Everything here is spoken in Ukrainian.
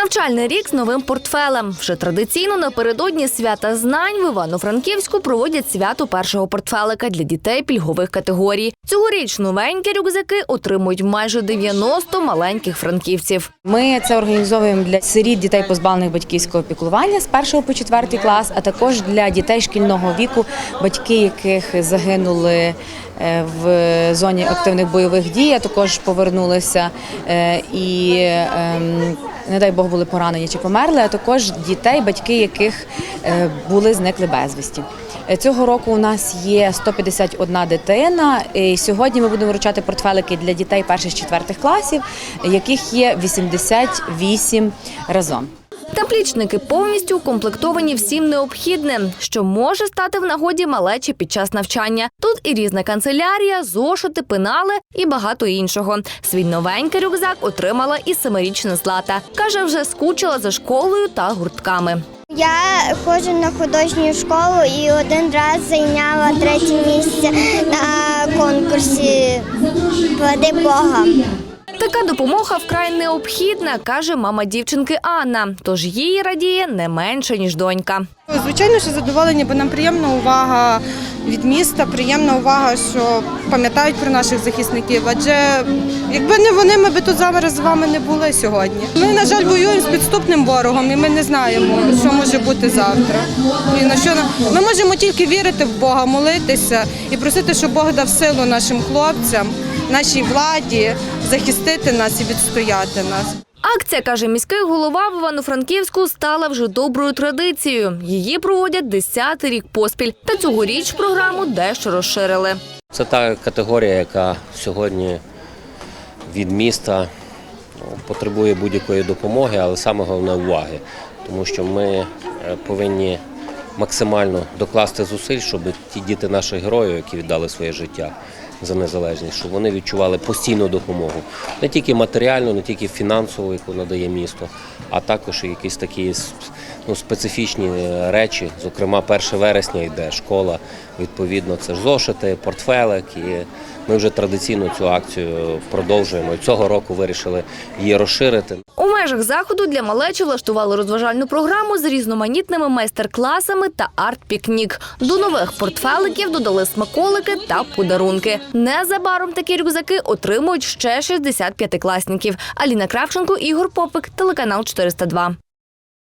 Навчальний рік з новим портфелем. Вже традиційно напередодні свята знань в Івано-Франківську проводять свято першого портфелика для дітей пільгових категорій. Цьогоріч новенькі рюкзаки отримують майже 90 маленьких франківців. Ми це організовуємо для сиріт дітей позбавлених батьківського піклування з 1 по 4 клас, а також для дітей шкільного віку, батьки яких загинули е, в зоні активних бойових дій, а також повернулися е, і. ем, Не дай Бог були поранені чи померли, а також дітей, батьки яких е, були зникли безвісті. Е, Цього року у нас є 151 дитина. І сьогодні ми будемо вручати портфелики для дітей перших четвертих класів, яких є 88 разом. Наплічники повністю укомплектовані всім необхідним, що може стати в нагоді малечі під час навчання. Тут і різна канцелярія, зошити, пенали і багато іншого. Свій новенький рюкзак отримала і семирічна злата. каже, вже скучила за школою та гуртками. Я ходжу на художню школу і один раз зайняла третє місце на конкурсі Влади Бога. Така допомога вкрай необхідна, каже мама дівчинки Анна. Тож їй радіє не менше ніж донька. Звичайно, що задоволені, бо нам приємна увага від міста, приємна увага, що пам'ятають про наших захисників. Адже якби не вони, ми би тут зараз з вами не були сьогодні. Ми, на жаль, воюємо з підступним ворогом, і ми не знаємо, що може бути завтра. І на що ми можемо тільки вірити в Бога, молитися і просити, щоб Бог дав силу нашим хлопцям, нашій владі захистити нас і відстояти нас. Акція, каже міський голова в Івано-Франківську, стала вже доброю традицією. Її проводять 10-й рік поспіль. Та цьогоріч програму дещо розширили. Це та категорія, яка сьогодні від міста ну, потребує будь-якої допомоги, але саме головне уваги, тому що ми е, повинні максимально докласти зусиль, щоб ті діти наших героїв, які віддали своє життя за незалежність, щоб вони відчували постійну допомогу. Не тільки матеріальну, не тільки фінансову, яку надає місто, а також якісь такі ну, специфічні е, речі. Зокрема, 1 вересня йде школа. Відповідно, це ж зошити, портфелик. І ми вже традиційно цю акцію продовжуємо. І цього року вирішили її розширити. У межах заходу для малечі влаштували розважальну програму з різноманітними майстер-класами та арт-пікнік. До нових портфеликів додали смаколики та подарунки. Незабаром такі рюкзаки отримують ще 65 класників. Аліна Кравченко, Ігор Попик, телеканал 402.